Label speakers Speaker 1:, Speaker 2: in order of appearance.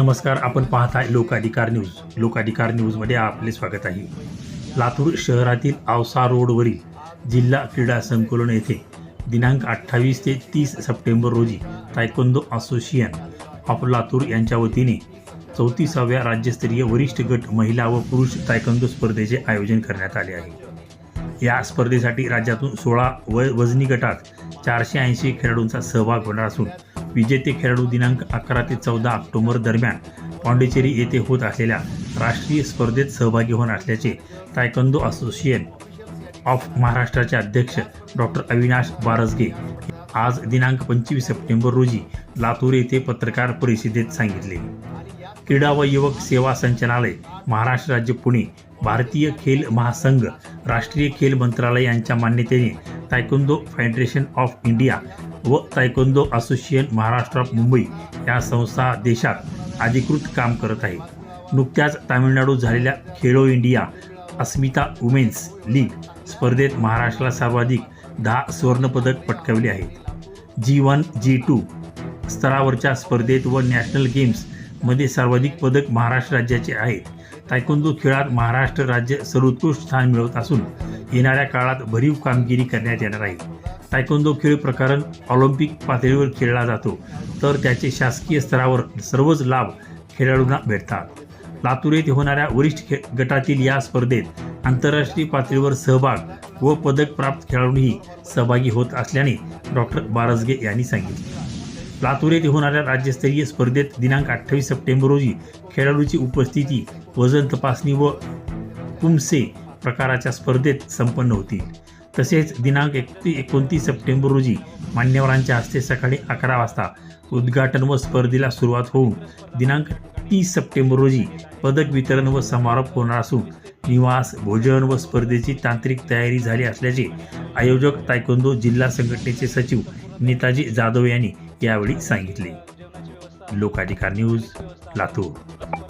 Speaker 1: नमस्कार आपण पाहताय लोकाधिकार न्यूज. लोकाधिकार न्यूजमध्ये आपले स्वागत आहे. लातूर शहरातील आवसा रोडवरील जिल्हा क्रीडा संकुलन येथे दिनांक अठ्ठावीस ते तीस सप्टेंबर रोजी तायकोंदो असोसिएशन ऑफ लातूर यांच्या वतीने चौतीसाव्या राज्यस्तरीय वरिष्ठ गट महिला व पुरुष तायकोंदो स्पर्धेचे आयोजन करण्यात आले आहे. या स्पर्धेसाठी राज्यातून सोळा व वजनी गटात चारशे ऐंशी खेळाडूंचा सहभाग होणार असून विजेते खेळाडू दिनांक अकरा ते चौदा ऑक्टोबर दरम्यान पॉंडिचेरी येथे होत असलेल्या राष्ट्रीय स्पर्धेत सहभागी होणार असल्याचे तायकंदो असोसिएशन ऑफ महाराष्ट्राचे अध्यक्ष डॉक्टर अविनाश बारसगे आज दिनांक पंचवीस सप्टेंबर रोजी लातूर येथे पत्रकार परिषदेत सांगितले. क्रीडा व युवक सेवा संचालनालय महाराष्ट्र राज्य पुणे भारतीय खेल महासंघ राष्ट्रीय खेल मंत्रालय यांच्या मान्यतेने तायकुंदो फेडरेशन ऑफ इंडिया व taekwondo association Maharashtra of Mumbai या संस्था देशात अधिकृत काम करत आहे. नुकत्याच तामिळनाडूत झालेल्या Khelo India Asmita women's league स्पर्धेत महाराष्ट्राला सर्वाधिक दहा सुवर्णपदक पटकावले आहेत. जी वन जी टू स्तरावरच्या स्पर्धेत व नॅशनल गेम्समध्ये सर्वाधिक पदक महाराष्ट्र राज्याचे आहेत. तायकोंदो खेळात महाराष्ट्र राज्य सर्वोत्कृष्ट स्थान मिळवत असून येणाऱ्या काळात भरीव कामगिरी करण्यात येणार आहे. तायकोंदो खेळ प्रकरण ऑलिम्पिक पातळीवर खेळला जातो. तर त्याचे शासकीय स्तरावर सर्वच लाभ खेळाडूंना भेटतात. लातूर येथे होणाऱ्या वरिष्ठ खे गटातील या स्पर्धेत आंतरराष्ट्रीय पातळीवर सहभाग व पदक प्राप्त खेळाडूही सहभागी होत असल्याने डॉक्टर बारसगे यांनी सांगितले. लातूर येथे होणाऱ्या राज्यस्तरीय स्पर्धेत दिनांक अठ्ठावीस सप्टेंबर रोजी खेळाडूची उपस्थिती वजन तपासणी व कुमसे प्रकाराच्या स्पर्धेत संपन्न होतील. तसेच दिनांक एक ते एकोणतीस सप्टेंबर रोजी मान्यवरांच्या हस्ते सकाळी अकरा वाजता उद्घाटन व स्पर्धेला सुरुवात होऊन दिनांक तीस सप्टेंबर रोजी पदक वितरण व समारोप होणार असून निवास भोजन व स्पर्धेची तांत्रिक तयारी झाली असल्याचे आयोजक तायकोंदो जिल्हा संघटनेचे सचिव नेताजी जाधव यांनी यावेळी सांगितले. लोकाधिकार न्यूज लातूर.